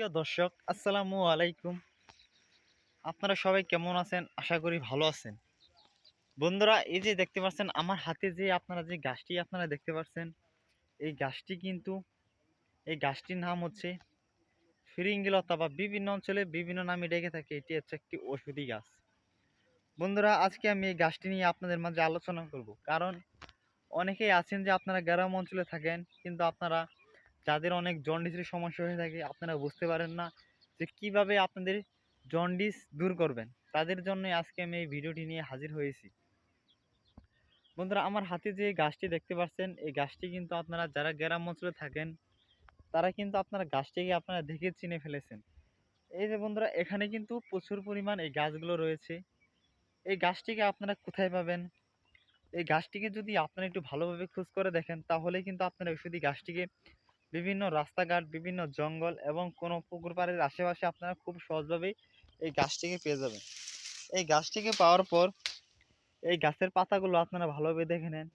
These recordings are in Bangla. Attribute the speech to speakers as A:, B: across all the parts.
A: প্রিয় দর্শক, আসসালামু আলাইকুম। আপনারা সবাই কেমন আছেন? আশা করি ভালো আছেন। বন্ধুরা, এই যে দেখতে পাচ্ছেন, আমার হাতে যে আপনারা যে গাছটি আপনারা দেখতে পাচ্ছেন, এই গাছটি কিন্তু, এই গাছটির নাম হচ্ছে ফিরিঙ্গিলতা বা বিভিন্ন অঞ্চলে বিভিন্ন নামে ডেকে থাকে। এটি হচ্ছে একটি ওষুধি গাছ। বন্ধুরা, আজকে আমি এই গাছটি নিয়ে আপনাদের মাঝে আলোচনা করব। কারণ অনেকেই আছেন যে আপনারা গ্রাম অঞ্চলে থাকেন, কিন্তু আপনারা যাদের অনেক জন্ডিসের সমস্যা হয়ে থাকে, আপনারা বুঝতে পারেন না যে কীভাবে আপনাদের জন্ডিস দূর করবেন। তাদের জন্য আজকে আমি এই ভিডিওটি নিয়ে হাজির হয়েছি। বন্ধুরা, আমার হাতে যে গাছটি দেখতে পাচ্ছেন, এই গাছটি কিন্তু আপনারা যারা গ্রাম অঞ্চলে থাকেন, তারা কিন্তু আপনারা গাছটিকে আপনারা দেখে চিনে ফেলেছেন। এই যে বন্ধুরা, এখানে কিন্তু প্রচুর পরিমাণ এই গাছগুলো রয়েছে। এই গাছটিকে আপনারা কোথায় পাবেন? এই গাছটিকে যদি আপনারা একটু ভালোভাবে খোঁজ করে দেখেন, তাহলে কিন্তু আপনারা ওষুধি গাছটিকে বিভিন্ন রাস্তাঘাট, বিভিন্ন জঙ্গল এবং কোনো পুকুর পাড়ের আশেপাশে আপনারা খুব সহজভাবেই এই গাছটিকে পেয়ে যাবেন। এই গাছটিকে পাওয়ার পর এই গাছের পাতাগুলো আপনারা ভালোভাবে দেখে নেন।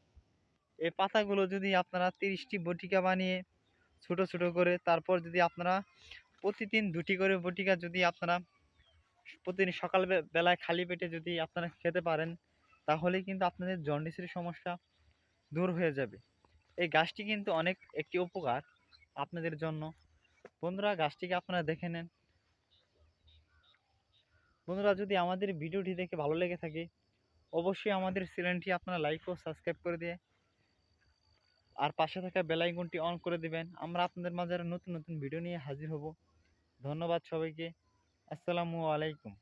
A: এই পাতাগুলো যদি আপনারা তিরিশটি বটিকা বানিয়ে ছোট ছোট করে তারপর যদি আপনারা প্রতিদিন দুটি করে বটিকা যদি আপনারা প্রতিদিন সকাল বেলায় খালি পেটে যদি আপনারা খেতে পারেন তাহলে কিন্তু আপনাদের জন্ডিসের সমস্যা দূর হয়ে যাবে। এই গাছটি কিন্তু অনেক একটি উপকার। আপনাদের জন্য। বন্ধুরা, গাছটিকে আপনারা দেখে নেন। বন্ধুরা, যদি আমাদের ভিডিওটি দেখে ভালো লেগে থাকে, অবশ্যই আমাদের চ্যানেলটি আপনারা লাইক ও সাবস্ক্রাইব করে দিয়ে আর পাশে থাকা বেল আইকনটি অন করে দিবেন। আমরা আপনাদের মাঝে নতুন নতুন ভিডিও নিয়ে হাজির হব। ধন্যবাদ সবাইকে। আসসালামু আলাইকুম।